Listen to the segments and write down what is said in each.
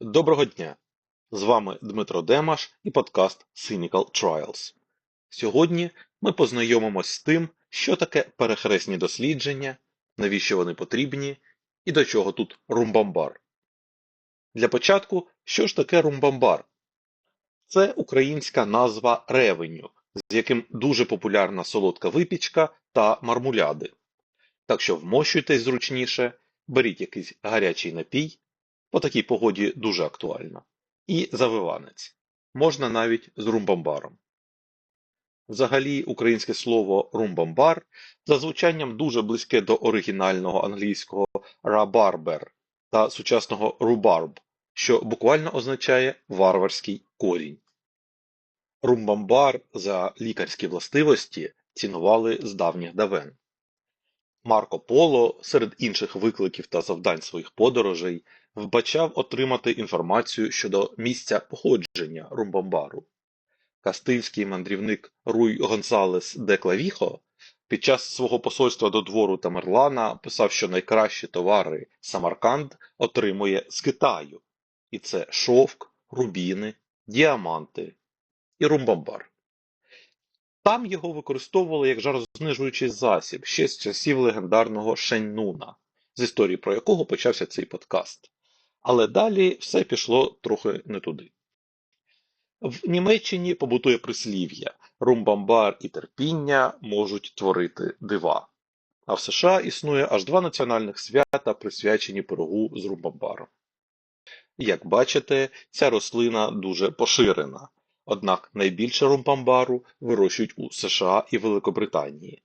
Доброго дня! З вами Дмитро Демаш і подкаст Cynical Trials. Сьогодні ми познайомимось з тим, що таке перехресні дослідження, навіщо вони потрібні і до чого тут румбамбар. Для початку, що ж таке румбамбар? Це українська назва ревеню, з яким дуже популярна солодка випічка та мармуляди. Так що вмощуйтесь зручніше, беріть якийсь гарячий напій по такій погоді дуже актуально. І завиванець. Можна навіть з румбамбаром. Взагалі, українське слово румбамбар за звучанням дуже близьке до оригінального англійського рабарбер та сучасного рубарб, що буквально означає варварський корінь. Румбамбар за лікарські властивості цінували з давніх давен. Марко Поло серед інших викликів та завдань своїх подорожей вбачав отримати інформацію щодо місця походження румбамбару. Кастильський мандрівник Руй Гонсалес де Клавіхо під час свого посольства до двору Тамерлана писав, що найкращі товари Самарканд отримує з Китаю, і це шовк, рубіни, діаманти і румбамбар. Там його використовували як жарознижуючий засіб ще з часів легендарного Шеннуна, з історії про якого почався цей подкаст. Але далі все пішло трохи не туди. В Німеччині побутує прислів'я румбамбар і терпіння можуть творити дива. А в США існує аж два національних свята, присвячені пирогу з румбамбаром. Як бачите, ця рослина дуже поширена, однак найбільше румбамбару вирощують у США і Великобританії.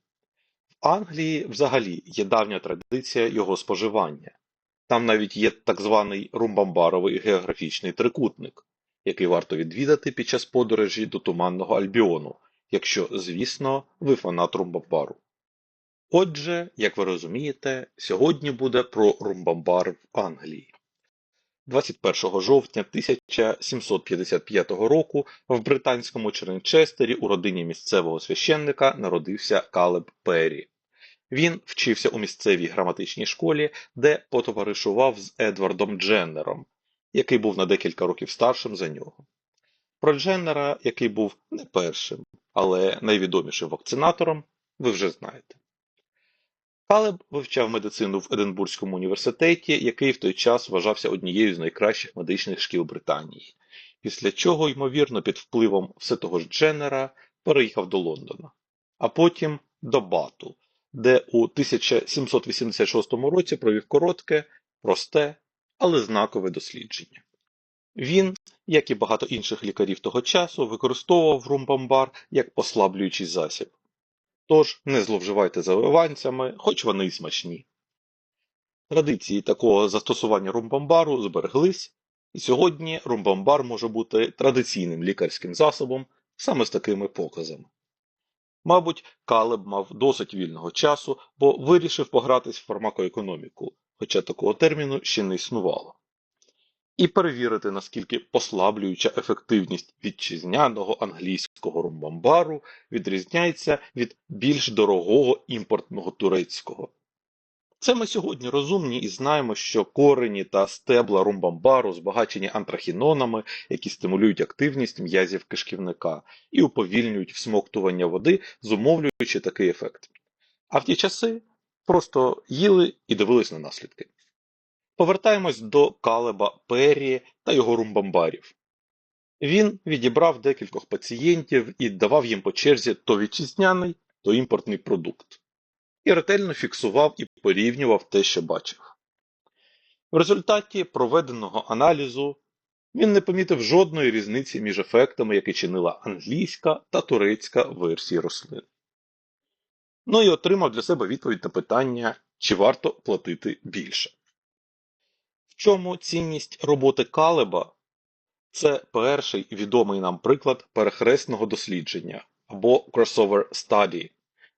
В Англії взагалі є давня традиція його споживання. Там навіть є так званий румбамбаровий географічний трикутник, який варто відвідати під час подорожі до Туманного Альбіону, якщо, звісно, ви фанат румбамбару. Отже, як ви розумієте, сьогодні буде про румбамбар в Англії. 21 жовтня 1755 року в британському Чернчестері у родині місцевого священника народився Калеб Перрі. Він вчився у місцевій граматичній школі, де потоваришував з Едвардом Дженнером, який був на декілька років старшим за нього. Про Дженнера, який був не першим, але найвідомішим вакцинатором, ви вже знаєте. Калеб вивчав медицину в Единбурзькому університеті, який в той час вважався однією з найкращих медичних шкіл Британії, після чого, ймовірно, під впливом все того ж Дженнера переїхав до Лондона, а потім до Бату, де у 1786 році провів коротке, просте, але знакове дослідження. Він, як і багато інших лікарів того часу, використовував румбамбар як послаблюючий засіб. Тож не зловживайте завиванцями, хоч вони й смачні. Традиції такого застосування румбамбару збереглись, і сьогодні румбамбар може бути традиційним лікарським засобом саме з такими показами. Мабуть, Калеб мав досить вільного часу, бо вирішив погратись в фармакоекономіку, хоча такого терміну ще не існувало. І перевірити, наскільки послаблююча ефективність вітчизняного англійського румбамбару відрізняється від більш дорогого імпортного турецького. Це ми сьогодні розумні і знаємо, що корені та стебла румбамбару збагачені антрахінонами, які стимулюють активність м'язів кишківника і уповільнюють всмоктування води, зумовлюючи такий ефект. А в ті часи просто їли і дивились на наслідки. Повертаємось до Калеба Перрі та його румбамбарів. Він відібрав декількох пацієнтів і давав їм по черзі то вітчизняний, то імпортний продукт і ретельно фіксував і порівнював те, що бачив. В результаті проведеного аналізу він не помітив жодної різниці між ефектами, які чинила англійська та турецька версії рослин. Ну і отримав для себе відповідь на питання, чи варто платити більше. В чому цінність роботи Калеба це перший відомий нам приклад перехресного дослідження або crossover study,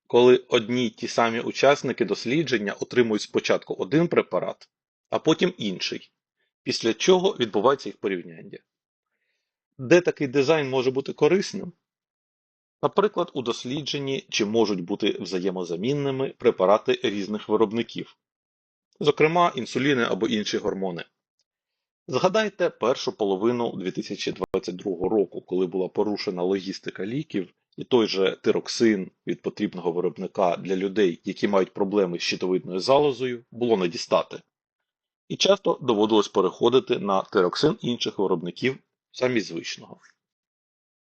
коли одні й ті самі учасники дослідження отримують спочатку один препарат, а потім інший, після чого відбувається їх порівняння. Де такий дизайн може бути корисним? Наприклад, у дослідженні, чи можуть бути взаємозамінними препарати різних виробників, зокрема інсуліни або інші гормони. Згадайте першу половину 2022 року, коли була порушена логістика ліків, і той же тироксин від потрібного виробника для людей, які мають проблеми з щитовидною залозою, було не дістати. І часто доводилось переходити на тироксин інших виробників замість звичного.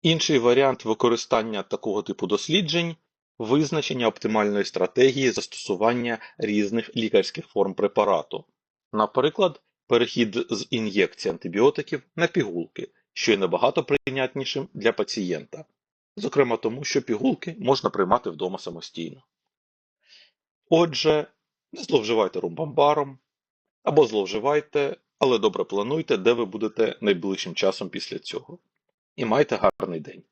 Інший варіант використання такого типу досліджень визначення оптимальної стратегії застосування різних лікарських форм препарату. Наприклад, перехід з ін'єкції антибіотиків на пігулки, що є набагато прийнятнішим для пацієнта, зокрема тому, що пігулки можна приймати вдома самостійно. Отже, не зловживайте румбамбаром, або зловживайте, але добре плануйте, де ви будете найближчим часом після цього. І майте гарний день!